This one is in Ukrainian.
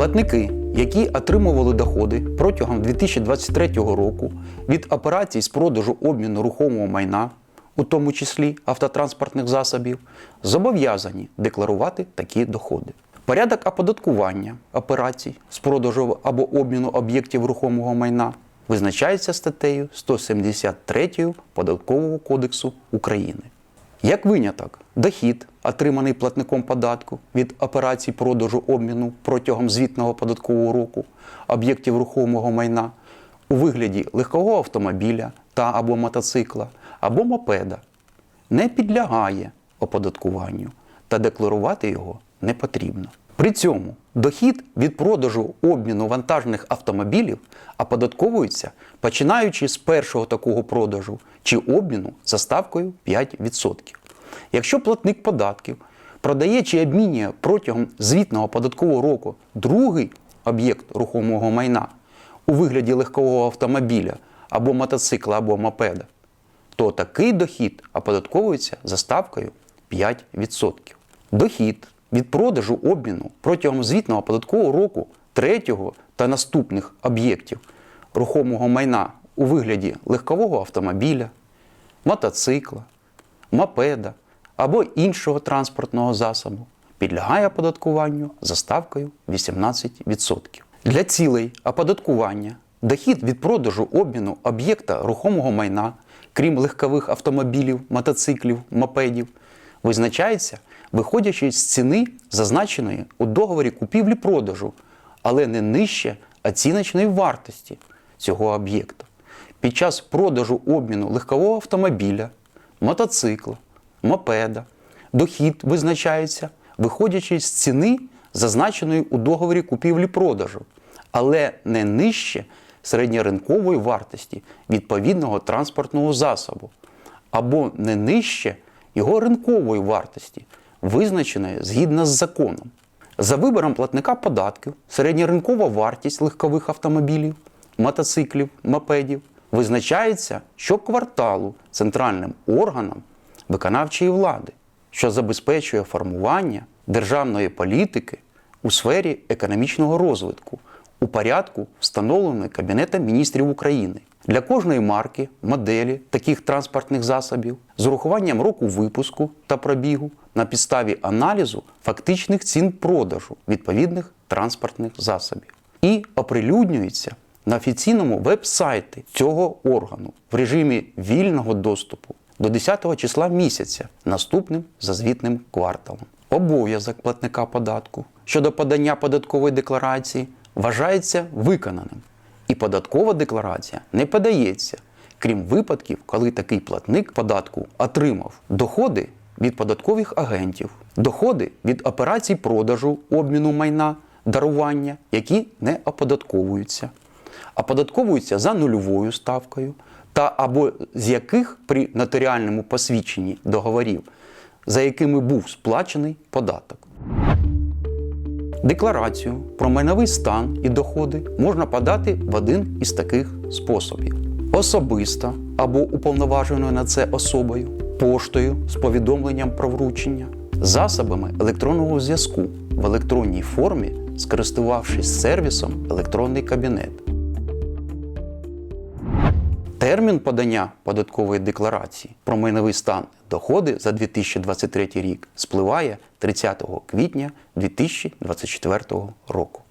Платники, які отримували доходи протягом 2023 року від операцій з продажу обміну рухомого майна, у тому числі автотранспортних засобів, зобов'язані декларувати такі доходи. Порядок оподаткування операцій з продажу або обміну об'єктів рухомого майна визначається статтею 173 Податкового кодексу України. Як виняток, дохід, отриманий платником податку від операцій продажу обміну протягом звітного податкового року об'єктів рухомого майна у вигляді легкого автомобіля та або мотоцикла або мопеда, не підлягає оподаткуванню та декларувати його не потрібно. При цьому дохід від продажу обміну вантажних автомобілів оподатковується починаючи з першого такого продажу чи обміну за ставкою 5%. Якщо платник податків продає чи обмінює протягом звітного податкового року другий об'єкт рухомого майна у вигляді легкового автомобіля або мотоцикла або мопеда, то такий дохід оподатковується за ставкою 5%. Дохід від продажу обміну протягом звітного податкового року третього та наступних об'єктів рухомого майна у вигляді легкового автомобіля, мотоцикла, мопеда або іншого транспортного засобу підлягає оподаткуванню за ставкою 18%. Для цілей оподаткування дохід від продажу обміну об'єкта рухомого майна, крім легкових автомобілів, мотоциклів, мопедів, визначається, виходячи з ціни, зазначеної у договорі купівлі-продажу, але не нижче оціночної вартості цього об'єкта. Під час продажу обміну легкового автомобіля, мотоцикла, мопеда, дохід визначається, виходячи з ціни, зазначеної у договорі купівлі-продажу, але не нижче середньоринкової вартості відповідного транспортного засобу, або не нижче його ринкової вартості, визначеної згідно з законом. За вибором платника податків середньоринкова вартість легкових автомобілів, мотоциклів, мопедів визначається щокварталу центральним органом виконавчої влади, що забезпечує формування державної політики у сфері економічного розвитку у порядку, встановлений Кабінетом міністрів України. Для кожної марки, моделі таких транспортних засобів з урахуванням року випуску та пробігу на підставі аналізу фактичних цін продажу відповідних транспортних засобів і оприлюднюється на офіційному веб-сайті цього органу в режимі вільного доступу до 10 числа місяця наступним за звітним кварталом. Обов'язок платника податку щодо подання податкової декларації вважається виконаним, і податкова декларація не подається, крім випадків, коли такий платник податку отримав доходи від податкових агентів, доходи від операцій продажу, обміну майна, дарування, які не оподатковуються, оподатковуються за нульовою ставкою, та або з яких при нотаріальному посвідченні договорів, за якими був сплачений податок. Декларацію про майновий стан і доходи можна подати в один із таких способів: особисто або уповноваженою на це особою, поштою з повідомленням про вручення, засобами електронного зв'язку в електронній формі, скористувавшись сервісом електронний кабінет. Термін подання податкової декларації про майновий стан доходи за 2023 рік спливає 30 квітня 2024 року.